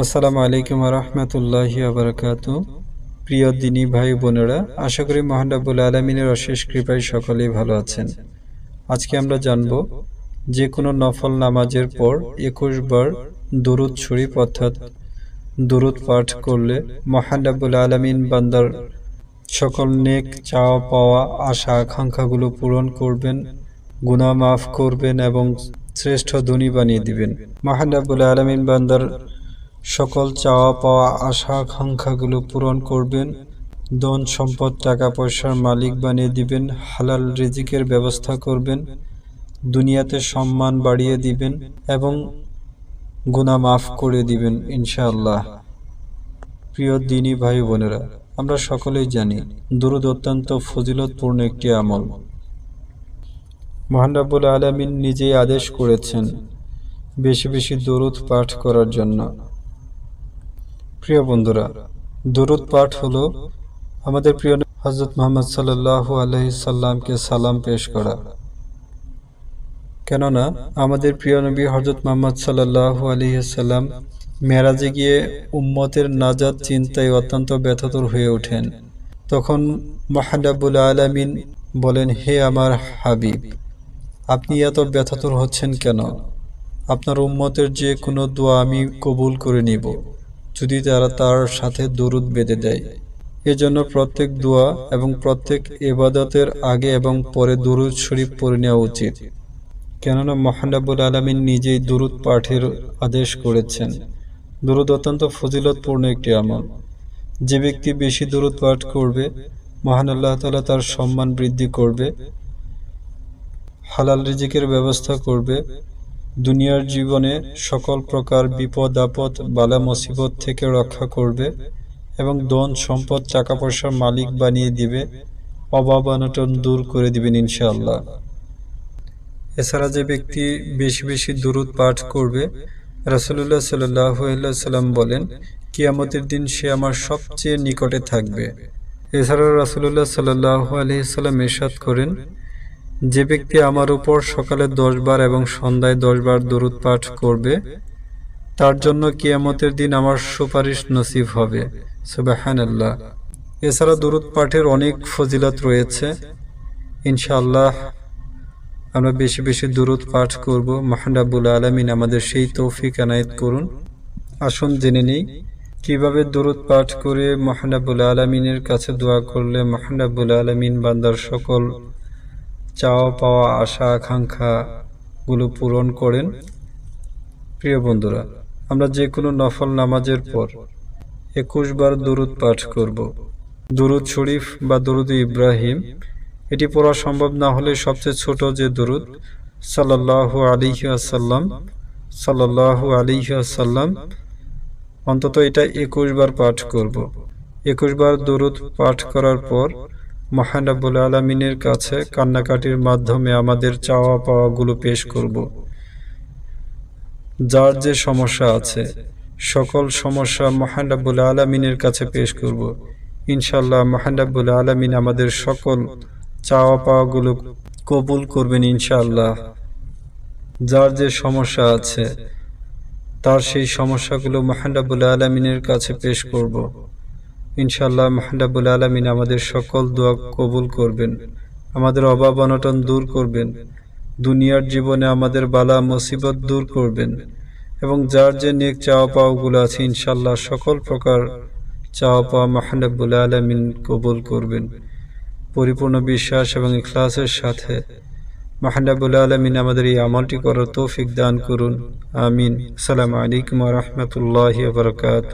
আসসালামু আলাইকুম রহমতুল্লাহি আবরকাত প্রিয় দিনী ভাই বোনেরা, আশা করি মহানবুল আলমিনের অশেষ কৃপায় সকলেই ভালো আছেন। আজকে আমরা জানব যে কোনো নফল নামাজের পর একুশ বার দুরুদ শরীফ, অর্থাৎ দুরুদ পাঠ করলে মহানবুল আলমিন বান্দার সকল নেক, চাওয়া পাওয়া, আশা, আকাঙ্ক্ষাগুলো পূরণ করবেন, গুনাহ মাফ করবেন এবং শ্রেষ্ঠ ধনী বানিয়ে দিবেন। মহানবুল আলমিন বান্দার সকল চাওয়া পাওয়া আশা আকাঙ্ক্ষাগুলো পূরণ করবেন। ধন সম্পদ টাকা পয়সার মালিক বানিয়ে দিবেন। হালাল রিজিকের ব্যবস্থা করবেন। দুনিয়াতে সম্মান বাড়িয়ে দিবেন এবং গুনাহ মাফ করে দিবেন ইনশাআল্লাহ। প্রিয় দিনী ভাই বোনেরা, আমরা সকলেই জানি দুরুদ অত্যন্ত ফজিলতপূর্ণ একটি আমল। মহান রাব্বুল আলামিন নিজেই আদেশ করেছেন, বেশি বেশি দরুদ পাঠ করার জন্য। প্রিয় বন্ধুরা, দরুদ পাঠ হলো আমাদের প্রিয় হজরত মোহাম্মদ সাল্লাহ আলহিসাল্লামকে সালাম পেশ করা। কেননা আমাদের প্রিয় নবী হজরত মোহাম্মদ সাল্লাহ আলহিসাল্লাম মেরাজে গিয়ে উম্মতের নাজাদ চিন্তায় অত্যন্ত ব্যথতর হয়ে ওঠেন। তখন মাহাডাবুল আলমিন বলেন, হে আমার হাবিব, আপনি এত ব্যথতর হচ্ছেন কেন? আপনার উম্মতের যে কোনো দোয়া আমি কবুল করে নিব। যদি তারা তার সাথে দরুদ বেঁধে দেয়। এজন্য প্রত্যেক দোয়া এবং প্রত্যেক এবাদতের আগে এবং পরে দরুদ শরীফ পড়ে নেওয়া উচিত। কেননা মহানাবুল আলমিন নিজেই দুরুদ পাঠের আদেশ করেছেন। দুরুদ অত্যন্ত ফজিলতপূর্ণ একটি আমল। যে ব্যক্তি বেশি দূরত পাঠ করবে, মহান আল্লাহ তালা তার সম্মান বৃদ্ধি করবে, হালাল রিজিকের ব্যবস্থা করবে দুনিয়ার জীবনে সকল প্রকার বিপদ, আপদ, বালা, মুসিবত থেকে রক্ষা করবে এবং ধন, সম্পদ টাকা পয়সার মালিক বানিয়ে দিবে, অভাব, অনটন দূর করে দিবেন ইনশাআল্লাহ। এছাড়া যে ব্যক্তি বেশি বেশি দূরত পাঠ করবে রাসুল্লাহ সাল্লাম বলেন, কিয়ামতের দিন সে আমার সবচেয়ে নিকটে থাকবে। এছাড়া রাসুল্লাহ সাল্লাহ আলহিসাল্লাম এরশাদ করেন যে ব্যক্তি আমার উপর সকালে দশ বার এবং সন্ধ্যায় দশ বার দরুদ পাঠ করবে, তার জন্য কিয়ামতের দিন আমার সুপারিশ নসিব হবে। সুবাহান আল্লাহ এছাড়া দরুদ পাঠের অনেক ফজিলত রয়েছে। ইনশাআল্লাহ আমরা বেশি বেশি দূরত পাঠ করব। মাহান্ডাবুল আলমিন আমাদের সেই তৌফিক আনায়ত করুন। আসুন জেনে নিই, কীভাবে দূরত পাঠ করে মাহান্ডাবুল আলমিনের কাছে দোয়া করলে মাহান্ডাবুল আলমিন বান্দার সকল চাওয়া পাওয়া আশা আকাঙ্ক্ষাগুলো পূরণ করেন। প্রিয় বন্ধুরা, আমরা যে কোনো নফল নামাজের পর একুশ বার দরুদ পাঠ করব। দুরুদ শরীফ বা দরুদ ইব্রাহিম, এটি পড়া সম্ভব না হলে সবচেয়ে ছোট যে দরুদ সাল্লাহ আলিহি আসাল্লাম সাল্লাহ আলিহি আসাল্লাম অন্তত এটা একুশ বার পাঠ করব। একুশ বার দরুদ পাঠ করার পর মহানাবুল আলমিনের কাছে কান্নাকাটির মাধ্যমে আমাদের চাওয়া পাওয়াগুলো পেশ করব। যার যে সমস্যা আছে, সকল সমস্যা মহানাবুল আলমিনের কাছে পেশ করব। ইনশাল্লাহ মহানাবুল আলমিন আমাদের সকল চাওয়া পাওয়াগুলো কবুল করবেন ইনশাআল্লাহ। যার যে সমস্যা আছে, তার সেই সমস্যাগুলো মাহান্ডাবুল আলমিনের কাছে পেশ করব। ইনশাআল্লাহ মাহান্ডাবুল আলমিন আমাদের সকল দোয়া কবুল করবেন, আমাদের অভাব অনটন দূর করবেন, দুনিয়ার জীবনে আমাদের বালা মুসিবত দূর করবেন এবং যার যে নেক চাওয়া পাওয়াগুলো আছে ইনশাল্লাহ সকল প্রকার চাওয়া পাওয়া মাহান্ডাবুল আলমিন কবুল করবেন। পরিপূর্ণ বিশ্বাস এবং ইখলাসের সাথে মাহান্ডাবুল আলমিন আমাদের এই আমলটি করার তৌফিক দান করুন। আমিন। আসসালামু আলাইকুম রহমতুল্লাহ বরকাত